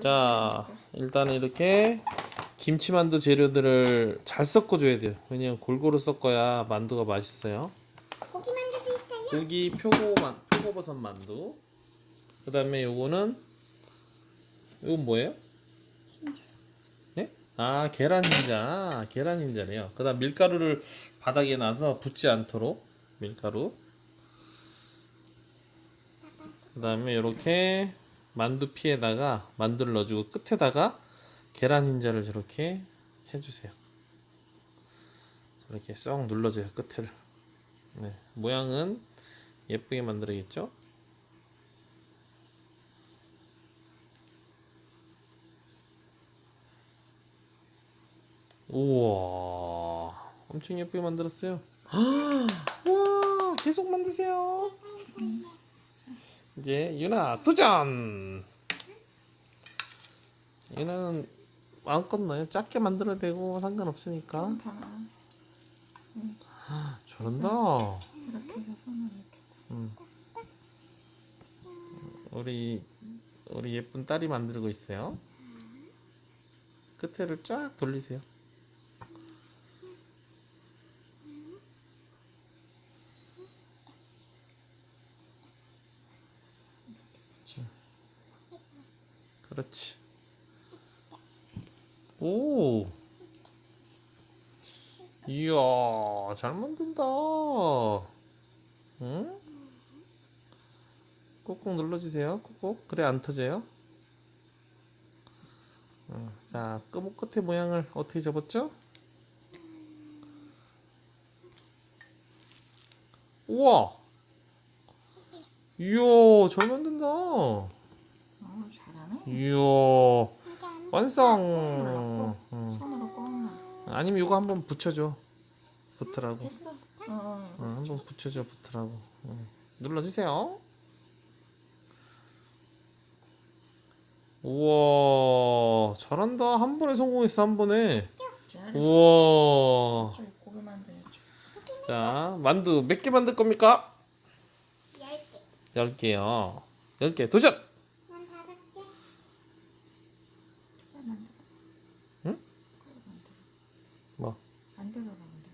자, 일단은 이렇게 김치만두 재료들을 잘 섞어줘야 돼요. 왜냐면 골고루 섞어야 만두가 맛있어요. 고기 만두도 있어요? 고기 표고만 표고버섯 만두. 그 다음에 요거는 이건 뭐예요? 네? 아 계란 흰자, 계란 흰자래요. 그 다음 밀가루를 바닥에 놔서 붙지 않도록 밀가루. 그 다음에 이렇게 만두 피에다가 만두를 넣어주고 끝에다가 계란 흰자를 저렇게 해주세요. 이렇게 쏙 눌러줘요 끝을. 네, 모양은 예쁘게 만들어야겠죠? 우와, 엄청 예쁘게 만들었어요. 와, 계속 만드세요. 이제 유나 도전. 유나는 마음껏 넣어요. 작게 만들어도 되고 상관없으니까. 다 잘한다. 이렇게 해서 손을 이렇게 음. 우리 우리 예쁜 딸이 만들고 있어요. 끝에를 쫙 돌리세요. 그렇지. 오. 이야, 잘 만든다. 응? 꾹꾹 눌러주세요. 꾹꾹. 그래 안 터져요. 어, 자, 끄목 끝에 모양을 어떻게 접었죠? 우와. 이야, 잘 만든다. 어 잘하네 이야, 완성. 응. 손으로 꽁나 아니면 이거 한번 붙여줘. 붙으라고. 했어 어, 어, 한번 붙여줘 붙으라고. 응. 눌러주세요. 우와, 잘한다. 한 번에 성공했어, 한 번에. 잘했어 우와. 저기 고기 만들어야지 자, 만두 몇 개 만들 겁니까? 열 개. 10개요. 10개 도전! 난 다섯 개. 응? 뭐, 안 되더라 근데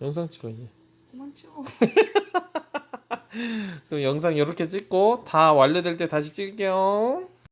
영상 찍어야지. 그만 찍어 그럼 영상 이렇게 찍고 다 완료될 때 다시 찍을게요.